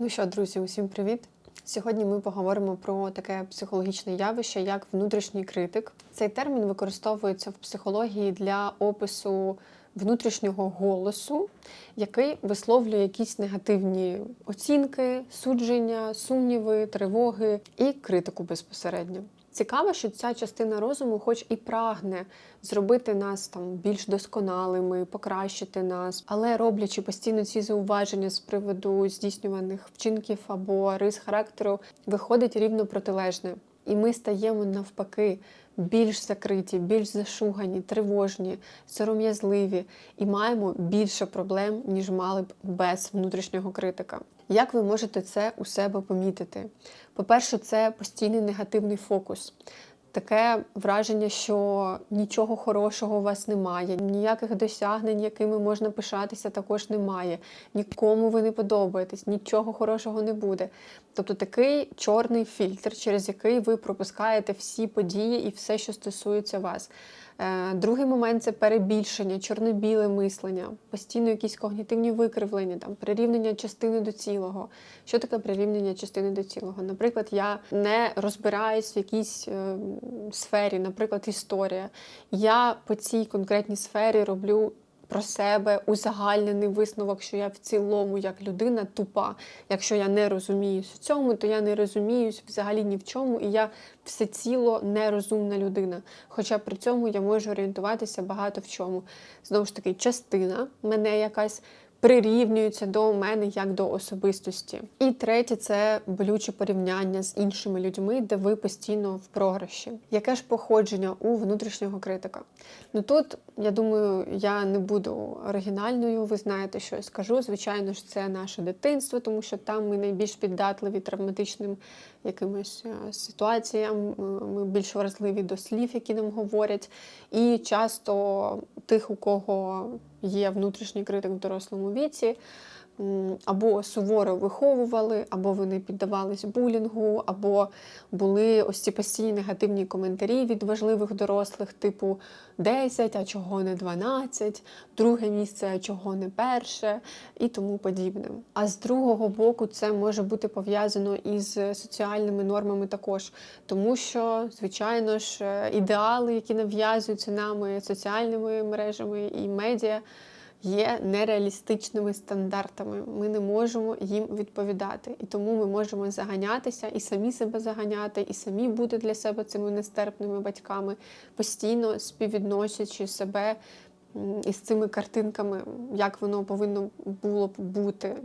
Ну що, друзі, усім привіт! Сьогодні ми поговоримо про таке психологічне явище, як внутрішній критик. Цей термін використовується в психології для опису внутрішнього голосу, який висловлює якісь негативні оцінки, судження, сумніви, тривоги і критику безпосередньо. Цікаво, що ця частина розуму, хоч і прагне зробити нас там більш досконалими, покращити нас, але роблячи постійно ці зауваження з приводу здійснюваних вчинків або рис характеру, виходить рівно протилежне. І ми стаємо навпаки більш закриті, більш зашугані, тривожні, сором'язливі і маємо більше проблем, ніж мали б без внутрішнього критика. Як ви можете це у себе помітити? По-перше, це постійний негативний фокус. Таке враження, що нічого хорошого у вас немає, ніяких досягнень, якими можна пишатися, також немає. Нікому ви не подобаєтесь, нічого хорошого не буде. Тобто такий чорний фільтр, через який ви пропускаєте всі події і все, що стосується вас. Е, Другий момент це перебільшення, чорно-біле мислення, постійно якісь когнітивні викривлення, там прирівнення частини до цілого. Що таке прирівняння частини до цілого? Наприклад, я не розбираюсь в якійсь е, сфері, наприклад, історія. Я по цій конкретній сфері роблю. Про себе узагальнений висновок, що я в цілому як людина тупа. Якщо я не розуміюсь в цьому, то я не розуміюсь взагалі ні в чому, і я всеціло нерозумна людина. Хоча при цьому я можу орієнтуватися багато в чому. Знову ж таки, частина мене якась прирівнюються до мене як до особистості. І третє це болюче порівняння з іншими людьми, де ви постійно в програші. Яке ж походження у внутрішнього критика? Ну тут я думаю, я не буду оригінальною. Ви знаєте, що я скажу. Звичайно ж, це наше дитинство, тому що там ми найбільш піддатливі травматичним якимось е, ситуаціям. Ми більш вразливі до слів, які нам говорять. І часто тих, у кого є внутрішній критик в дорослому віці, або суворо виховували, або вони піддавались булінгу, або були ось ці постійні негативні коментарі від важливих дорослих, типу 10, а чого не 12, друге місце, а чого не перше, і тому подібне. А з другого боку, це може бути пов'язано із соціальними нормами також, тому що, звичайно ж, ідеали, які нав'язуються нами соціальними мережами і медіа є нереалістичними стандартами. Ми не можемо їм відповідати. І тому ми можемо заганятися і самі себе заганяти, і самі бути для себе цими нестерпними батьками, постійно співвідносячи себе із цими картинками, як воно повинно було б бути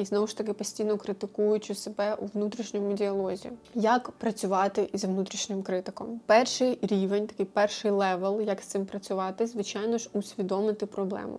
і знову ж таки постійно критикуючи себе у внутрішньому діалозі. Як працювати із внутрішнім критиком? Перший рівень, такий перший левел, як з цим працювати, звичайно ж, усвідомити проблему.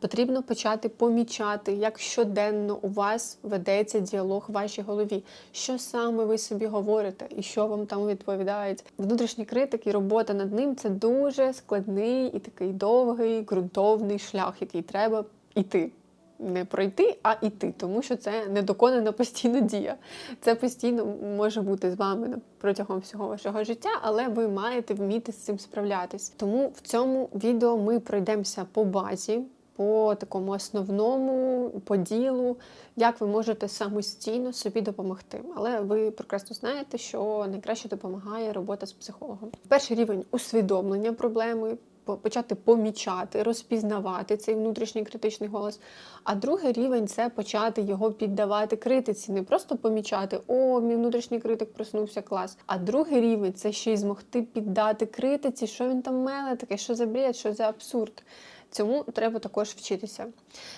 Потрібно почати помічати, як щоденно у вас ведеться діалог в вашій голові, що саме ви собі говорите і що вам там відповідають. Внутрішній критик і робота над ним це дуже складний і такий довгий, ґрунтовний шлях, який треба йти не пройти, а йти, тому що це недоконана постійна дія. Це постійно може бути з вами протягом всього вашого життя, але ви маєте вміти з цим справлятись. Тому в цьому відео ми пройдемося по базі. По такому основному поділу, як ви можете самостійно собі допомогти. Але ви прекрасно знаєте, що найкраще допомагає робота з психологом. Перший рівень усвідомлення проблеми, почати помічати, розпізнавати цей внутрішній критичний голос. А другий рівень це почати його піддавати критиці, не просто помічати, о, мій внутрішній критик проснувся клас. А другий рівень це ще й змогти піддати критиці, що він там меле, таке, що за бред, що за абсурд. Цьому треба також вчитися.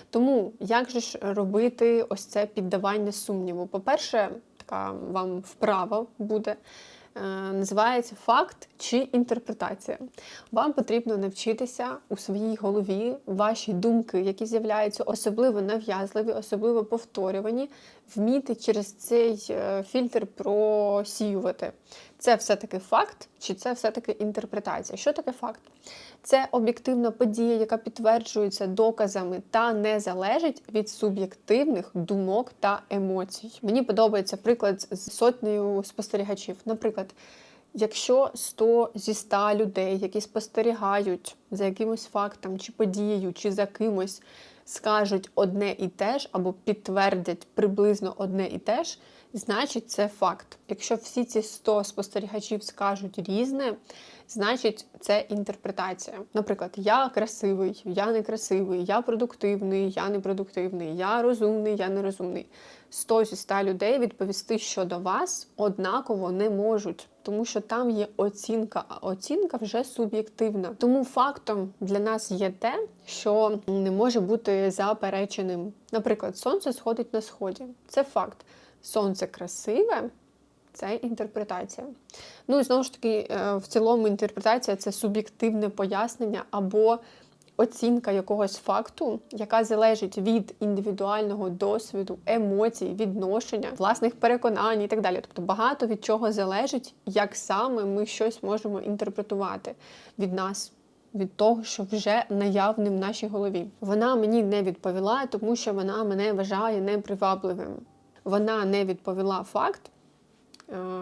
Тому як же ж робити ось це піддавання сумніву? По-перше, така вам вправа буде. Е, називається факт чи інтерпретація. Вам потрібно навчитися у своїй голові ваші думки, які з'являються особливо нав'язливі, особливо повторювані, вміти через цей е, фільтр просіювати. Це все-таки факт, чи це все-таки інтерпретація? Що таке факт? Це об'єктивна подія, яка підтверджується доказами та не залежить від суб'єктивних думок та емоцій. Мені подобається приклад з сотнею спостерігачів. Наприклад, якщо 100 зі 100 людей, які спостерігають за якимось фактом, чи подією, чи за кимось, скажуть одне і те ж, або підтвердять приблизно одне і те ж, значить це факт. Якщо всі ці 100 спостерігачів скажуть різне, значить це інтерпретація. Наприклад, я красивий, я некрасивий, я продуктивний, я непродуктивний, я розумний, я нерозумний. 100 зі 100 людей відповісти щодо вас однаково не можуть, тому що там є оцінка, а оцінка вже суб'єктивна. Тому фактом для нас є те, що не може бути запереченим. Наприклад, сонце сходить на сході. Це факт. Сонце красиве. Це інтерпретація. Ну і знову ж таки, е, в цілому інтерпретація це суб'єктивне пояснення або оцінка якогось факту, яка залежить від індивідуального досвіду, емоцій, відношення, власних переконань і так далі. Тобто багато від чого залежить, як саме ми щось можемо інтерпретувати від нас. Від того, що вже наявним в нашій голові. Вона мені не відповіла, тому що вона мене вважає непривабливим. Вона не відповіла факт,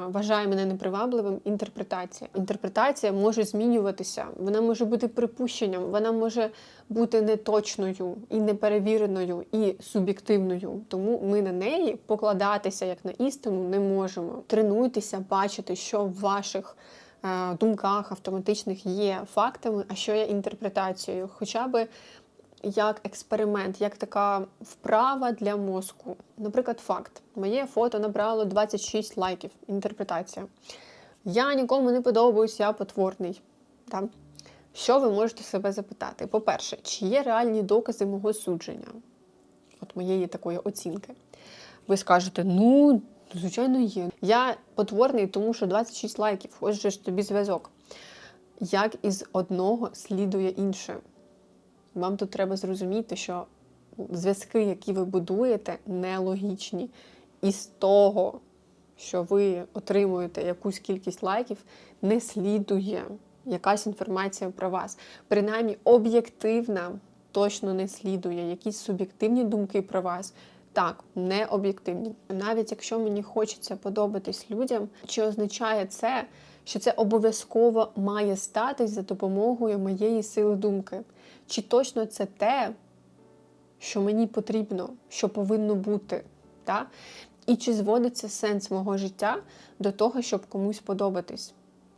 вважає мене непривабливим інтерпретація. Інтерпретація може змінюватися, вона може бути припущенням, вона може бути неточною і неперевіреною, і суб'єктивною. Тому ми на неї покладатися як на істину не можемо. Тренуйтеся бачити, що в ваших е, думках автоматичних є фактами, а що є інтерпретацією. Хоча би як експеримент, як така вправа для мозку. Наприклад, факт: моє фото набрало 26 лайків. Інтерпретація. Я нікому не подобаюсь, я потворний. Так? Що ви можете себе запитати? По-перше, чи є реальні докази мого судження? От моєї такої оцінки. Ви скажете, ну, звичайно, є. Я потворний, тому що 26 лайків, ось же ж тобі зв'язок. Як із одного слідує інше. Вам тут треба зрозуміти, що зв'язки, які ви будуєте, нелогічні. І з того, що ви отримуєте якусь кількість лайків, не слідує якась інформація про вас. Принаймні, об'єктивна точно не слідує, якісь суб'єктивні думки про вас. Так, не об'єктивні. Навіть якщо мені хочеться подобатись людям, чи означає це, що це обов'язково має статись за допомогою моєї сили думки? Чи точно це те, що мені потрібно, що повинно бути? Так? І чи зводиться сенс мого життя до того, щоб комусь подобатись?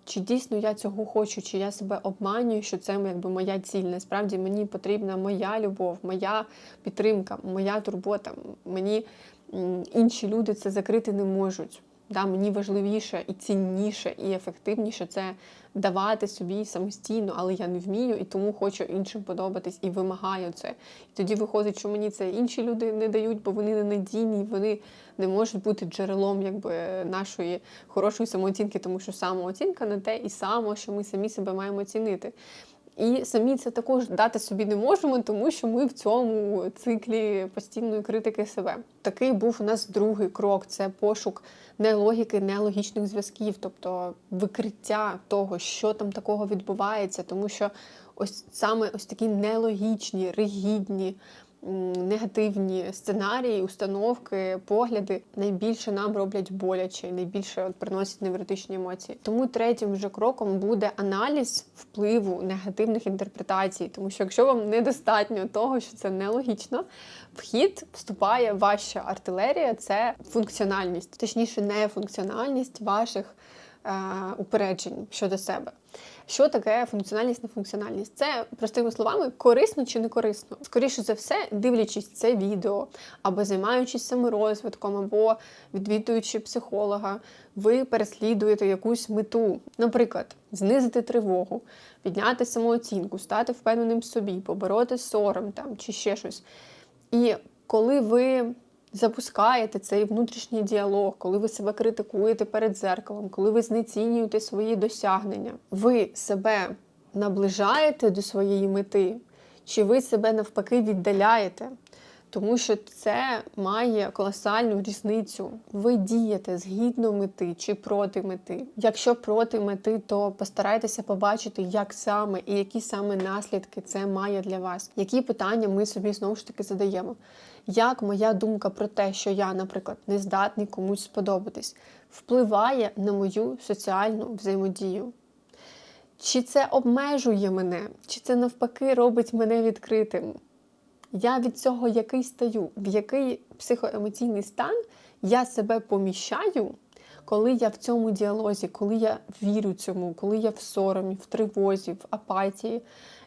Чи дійсно я цього хочу, чи я себе обманюю, що це якби моя ціль. Насправді мені потрібна моя любов, моя підтримка, моя турбота. Мені інші люди це закрити не можуть. Да, Мені важливіше і цінніше, і ефективніше це давати собі самостійно, але я не вмію і тому хочу іншим подобатись і вимагаю це. І тоді виходить, що мені це інші люди не дають, бо вони не надійні, вони не можуть бути джерелом якби, нашої хорошої самооцінки, тому що самооцінка не те і само, що ми самі себе маємо цінити. І самі це також дати собі не можемо, тому що ми в цьому циклі постійної критики себе. Такий був у нас другий крок це пошук не логіки, не логічних зв'язків, тобто викриття того, що там такого відбувається, тому що ось саме ось такі нелогічні, ригідні негативні сценарії, установки, погляди найбільше нам роблять боляче, найбільше от приносять невротичні емоції. Тому третім вже кроком буде аналіз впливу негативних інтерпретацій, тому що якщо вам недостатньо того, що це нелогічно, в хід вступає ваша артилерія, це функціональність, точніше, не функціональність ваших упереджень щодо себе. Що таке функціональність, нефункціональність? Це, простими словами, корисно чи не корисно. Скоріше за все, дивлячись це відео, або займаючись саморозвитком, або відвідуючи психолога, ви переслідуєте якусь мету. Наприклад, знизити тривогу, підняти самооцінку, стати впевненим в собі, побороти сором там чи ще щось. І коли ви запускаєте цей внутрішній діалог, коли ви себе критикуєте перед зеркалом, коли ви знецінюєте свої досягнення, ви себе наближаєте до своєї мети, чи ви себе навпаки віддаляєте? Тому що це має колосальну різницю. Ви дієте згідно мети чи проти мети. Якщо проти мети, то постарайтеся побачити, як саме і які саме наслідки це має для вас. Які питання ми собі знову ж таки задаємо як моя думка про те, що я, наприклад, не здатний комусь сподобатись, впливає на мою соціальну взаємодію. Чи це обмежує мене, чи це навпаки робить мене відкритим? Я від цього який стаю, в який психоемоційний стан я себе поміщаю, коли я в цьому діалозі, коли я вірю цьому, коли я в соромі, в тривозі, в апатії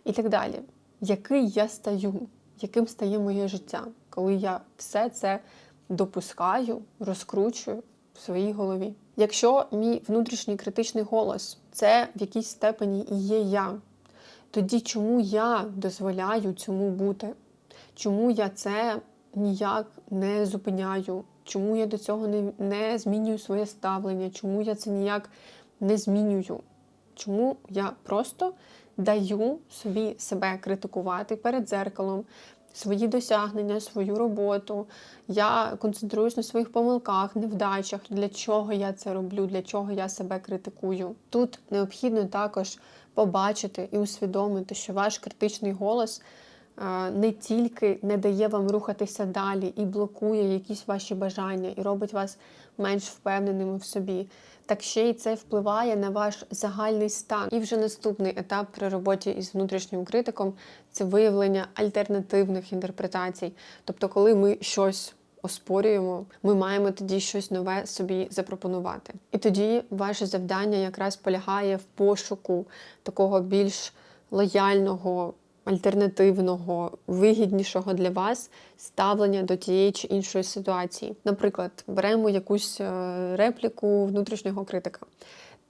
і так далі. Який я стаю, яким стає моє життя, коли я все це допускаю, розкручую в своїй голові. Якщо мій внутрішній критичний голос це в якійсь степені і є я, тоді чому я дозволяю цьому бути? Чому я це ніяк не зупиняю? Чому я до цього не, не змінюю своє ставлення? Чому я це ніяк не змінюю? Чому я просто даю собі себе критикувати перед дзеркалом, свої досягнення, свою роботу. Я концентруюсь на своїх помилках, невдачах, для чого я це роблю, для чого я себе критикую. Тут необхідно також побачити і усвідомити, що ваш критичний голос. Е, Не тільки не дає вам рухатися далі і блокує якісь ваші бажання, і робить вас менш впевненими в собі, так ще й це впливає на ваш загальний стан. І вже наступний етап при роботі із внутрішнім критиком це виявлення альтернативних інтерпретацій. Тобто, коли ми щось оспорюємо, ми маємо тоді щось нове собі запропонувати. І тоді ваше завдання якраз полягає в пошуку такого більш лояльного. Альтернативного, вигіднішого для вас ставлення до тієї чи іншої ситуації. Наприклад, беремо якусь е, репліку внутрішнього критика.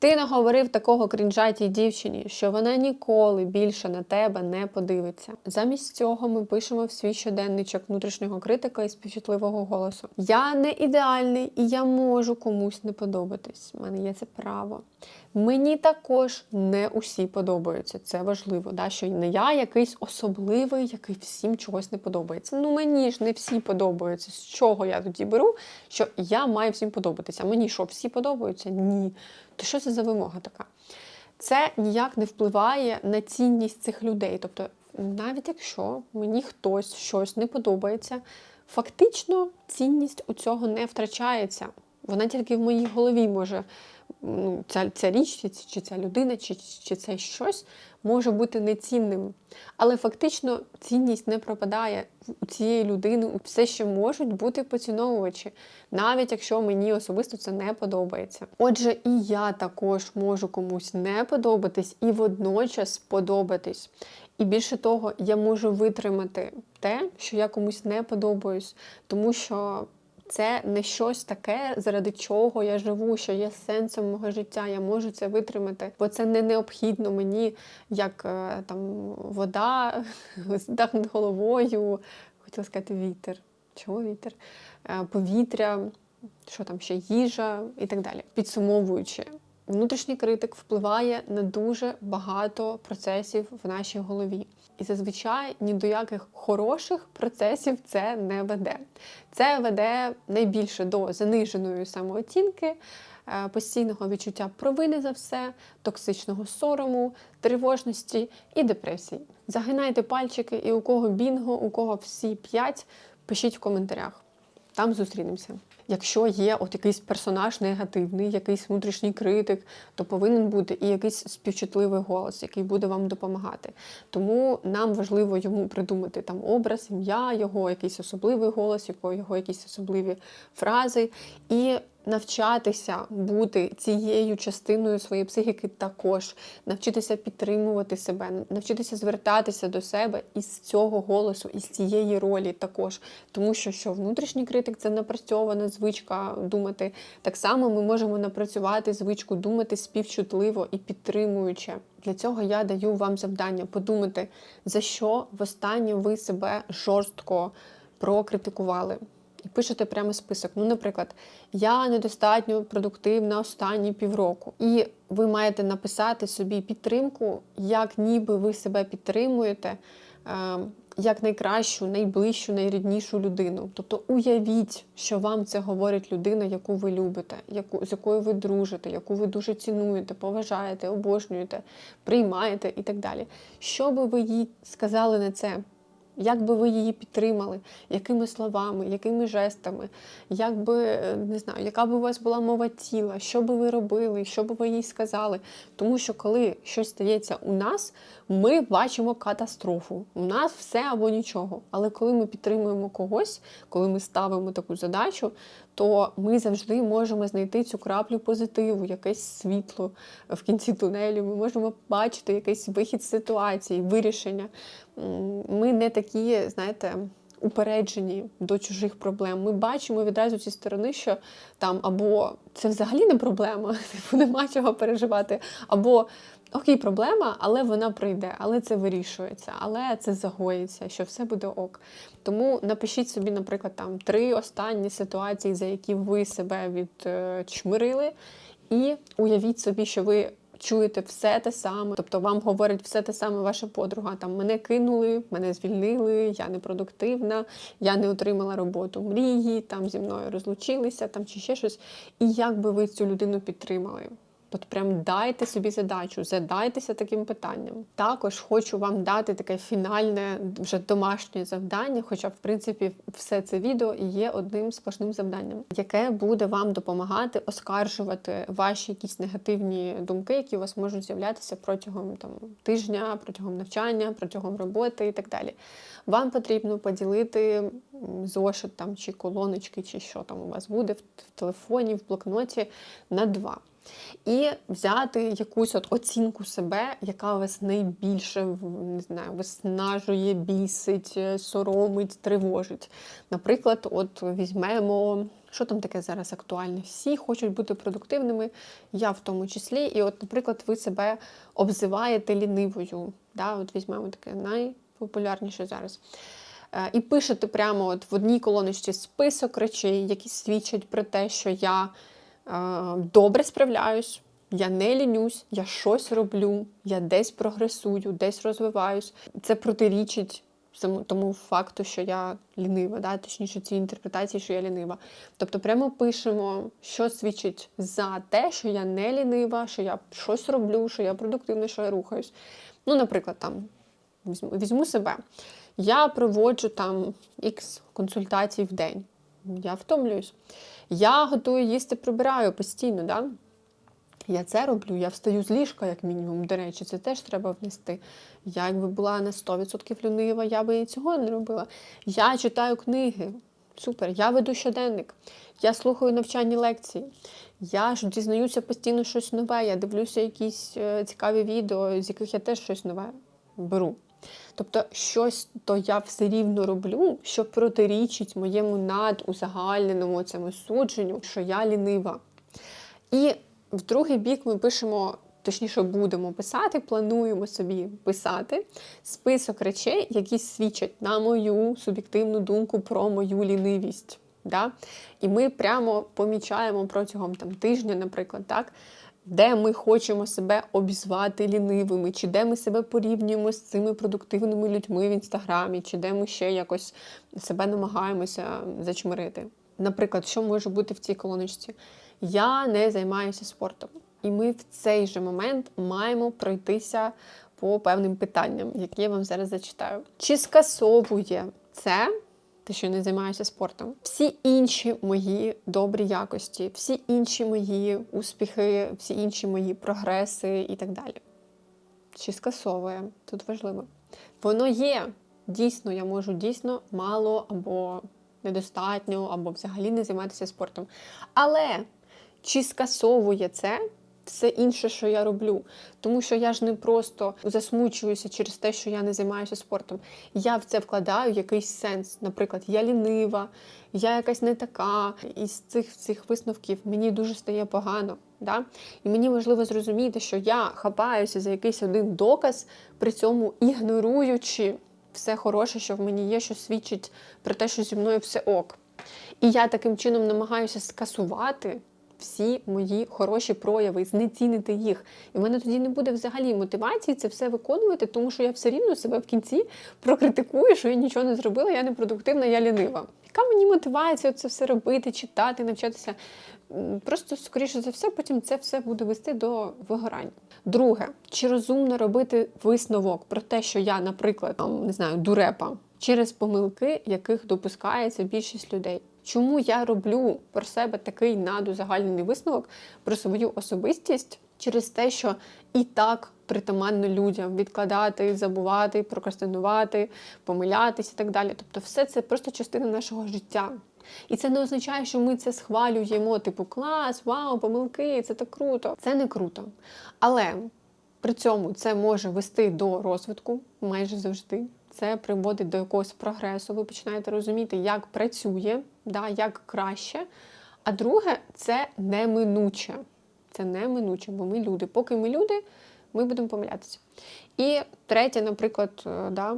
Ти наговорив такого крінжа тій дівчині, що вона ніколи більше на тебе не подивиться. Замість цього ми пишемо в свій щоденничок внутрішнього критика і співчутливого голосу. Я не ідеальний і я можу комусь не подобатись. У мене є це право. Мені також не усі подобаються. Це важливо, да? що не я якийсь особливий, який всім чогось не подобається. Ну мені ж не всі подобаються. З чого я тоді беру, що я маю всім подобатися. Мені що, всі подобаються? Ні. То що це за вимога така? Це ніяк не впливає на цінність цих людей. Тобто, навіть якщо мені хтось щось не подобається, фактично цінність у цього не втрачається. Вона тільки в моїй голові може, ну, ця, ця річ, чи ця людина, чи, чи це щось може бути нецінним. Але фактично цінність не пропадає у цієї людини, все ще можуть бути поціновувачі, навіть якщо мені особисто це не подобається. Отже, і я також можу комусь не подобатись і водночас подобатись. І більше того, я можу витримати те, що я комусь не подобаюсь, тому що це не щось таке, заради чого я живу, що є сенсом мого життя. Я можу це витримати, бо це не необхідно мені, як е, там вода, дах над головою, хотіла сказати вітер. Чого вітер? Е, Повітря, що там ще їжа і так далі. Підсумовуючи. Внутрішній критик впливає на дуже багато процесів в нашій голові. І зазвичай ні до яких хороших процесів це не веде. Це веде найбільше до заниженої самооцінки, е, постійного відчуття провини за все, токсичного сорому, тривожності і депресії. Загинайте пальчики, і у кого бінго, у кого всі п'ять, пишіть в коментарях. Там зустрінемося. Якщо є от якийсь персонаж негативний, якийсь внутрішній критик, то повинен бути і якийсь співчутливий голос, який буде вам допомагати. Тому нам важливо йому придумати там образ, ім'я, його якийсь особливий голос, його, якісь особливі фрази, і навчатися бути цією частиною своєї психіки також, навчитися підтримувати себе, навчитися звертатися до себе із цього голосу, із цієї ролі також. Тому що що внутрішній критик це напрацьована звичка думати. Так само ми можемо напрацювати звичку думати співчутливо і підтримуюче. Для цього я даю вам завдання подумати, за що востаннє ви себе жорстко прокритикували. І пишете прямо список. Ну, наприклад, я недостатньо продуктивна останні півроку. І ви маєте написати собі підтримку, як ніби ви себе підтримуєте. е, Як найкращу, найближчу, найріднішу людину. Тобто уявіть, що вам це говорить людина, яку ви любите, яку, з якою ви дружите, яку ви дуже цінуєте, поважаєте, обожнюєте, приймаєте і так далі. Що би ви їй сказали на це? Як би ви її підтримали, якими словами, якими жестами, як би, е, не знаю, яка б у вас була мова тіла, що би ви робили, що би ви їй сказали. Тому що коли щось стається у нас, ми бачимо катастрофу. У нас все або нічого. Але коли ми підтримуємо когось, коли ми ставимо таку задачу, то ми завжди можемо знайти цю краплю позитиву, якесь світло в кінці тунелю. Ми можемо бачити якийсь вихід з ситуації, вирішення. Ми не такі, знаєте. Упереджені до чужих проблем. Ми бачимо відразу зі сторони, що там або це взагалі не проблема, типу нема чого переживати, або окей, проблема, але вона прийде, але це вирішується, але це загоїться, що все буде ок. Тому напишіть собі, наприклад, там три останні ситуації, за які ви себе відчмирили, і уявіть собі, що ви. Чуєте все те саме, тобто вам говорить все те саме ваша подруга. Там мене кинули, мене звільнили, я непродуктивна, я не отримала роботу мрії, там зі мною розлучилися, там чи ще щось. І як би ви цю людину підтримали? От прям дайте собі задачу, задайтеся таким питанням. Також хочу вам дати таке фінальне, вже домашнє завдання, хоча, в принципі, все це відео і є одним сплошним завданням, яке буде вам допомагати оскаржувати ваші якісь негативні думки, які у вас можуть з'являтися протягом там тижня, протягом навчання, протягом роботи і так далі. Вам потрібно поділити зошит там чи колоночки, чи що там у вас буде в телефоні, в блокноті на два. І взяти якусь от оцінку себе, яка вас найбільше не знаю, виснажує, бісить, е, соромить, тривожить. Наприклад, от візьмемо, що там таке зараз актуальне? Всі хочуть бути продуктивними, я в тому числі. І, от, наприклад, ви себе обзиваєте лінивою. Да? От візьмемо таке найпопулярніше зараз. Е, І пишете прямо от в одній колоночці список речей, які свідчать про те, що я добре справляюсь, я не лінюсь, я щось роблю, я десь прогресую, десь розвиваюсь. Це протирічить тому факту, що я лінива, да? точніше цій інтерпретації, що я лінива. Тобто прямо пишемо, що свідчить за те, що я не лінива, що я щось роблю, що я продуктивна, що я рухаюсь. Ну, наприклад, там візьму, візьму себе. Я проводжу там X консультацій в день. Я втомлююсь. Я готую їсти, прибираю постійно. Да? Я це роблю, я встаю з ліжка, як мінімум. До речі, це теж треба внести. Я якби була на 100% лінива, я би і цього не робила. Я читаю книги. Супер, я веду щоденник, я слухаю навчальні лекції, я ж дізнаюся постійно щось нове, я дивлюся якісь е, цікаві відео, з яких я теж щось нове беру. Тобто, щось то я все рівно роблю, що протирічить моєму надузагальненому цьому судженню, що я лінива. І в другий бік ми пишемо, точніше, будемо писати, плануємо собі писати список речей, які свідчать на мою суб'єктивну думку про мою лінивість. Да? І ми прямо помічаємо протягом там, тижня, наприклад, так, де ми хочемо себе обізвати лінивими, чи де ми себе порівнюємо з цими продуктивними людьми в інстаграмі, чи де ми ще якось себе намагаємося зачмирити. Наприклад, що може бути в цій колоночці? Я не займаюся спортом. І ми в цей же момент маємо пройтися по певним питанням, які я вам зараз зачитаю. Чи скасовує це те, що не займаюся спортом? Всі інші мої добрі якості, всі інші мої успіхи, всі інші мої прогреси і так далі. Чи скасовує? Тут важливо. Воно є. Дійсно, я можу дійсно мало або недостатньо, або взагалі не займатися спортом. Але чи скасовує це все інше, що я роблю? Тому що я ж не просто засмучуюся через те, що я не займаюся спортом. Я в це вкладаю якийсь сенс. Наприклад, я лінива, я якась не така. Із цих, цих висновків мені дуже стає погано. Да? І мені важливо зрозуміти, що я хапаюся за якийсь один доказ, при цьому ігноруючи все хороше, що в мені є, що свідчить про те, що зі мною все ок. І я таким чином намагаюся скасувати всі мої хороші прояви, знецінити їх. І в мене тоді не буде взагалі мотивації це все виконувати, тому що я все рівно себе в кінці прокритикую, що я нічого не зробила, я непродуктивна, я лінива. Яка мені мотивація це все робити, читати, навчатися? Просто, скоріше за все, потім це все буде вести до вигорання. Друге, чи розумно робити висновок про те, що я, наприклад, там, не знаю, дурепа через помилки, яких допускається більшість людей? Чому я роблю про себе такий надузагальнений висновок про свою особистість через те, що і так притаманно людям відкладати, забувати, прокрастинувати, помилятись і так далі. Тобто, все це просто частина нашого життя. І це не означає, що ми це схвалюємо, типу клас, вау, помилки, це так круто. Це не круто. Але при цьому це може вести до розвитку майже завжди. Це приводить до якогось прогресу. Ви починаєте розуміти, як працює, да, як краще. А друге, це неминуче. Це неминуче, бо ми люди. Поки ми люди, ми будемо помилятися. І третє, наприклад, е, да,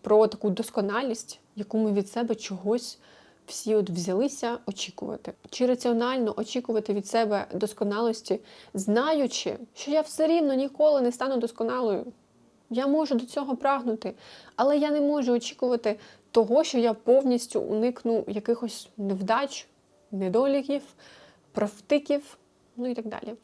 про таку досконалість, яку ми від себе чогось всі от взялися очікувати. Чи раціонально очікувати від себе досконалості, знаючи, що я все рівно ніколи не стану досконалою. Я можу до цього прагнути, але я не можу очікувати того, що я повністю уникну якихось невдач, недоліків, профтиків, ну і так далі.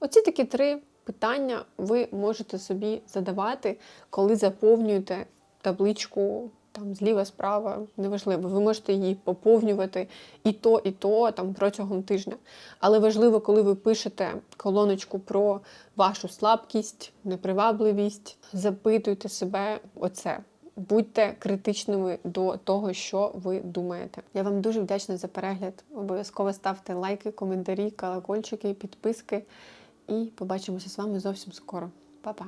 Оці такі три питання ви можете собі задавати, коли заповнюєте табличку там зліва, справа, неважливо. Ви можете її поповнювати і то, і то там протягом тижня. Але важливо, коли ви пишете колоночку про вашу слабкість, непривабливість, запитуйте себе оце. Будьте критичними до того, що ви думаєте. Я вам дуже вдячна за перегляд. Обов'язково ставте лайки, коментарі, колокольчики, підписки. І побачимося з вами зовсім скоро. Па-па!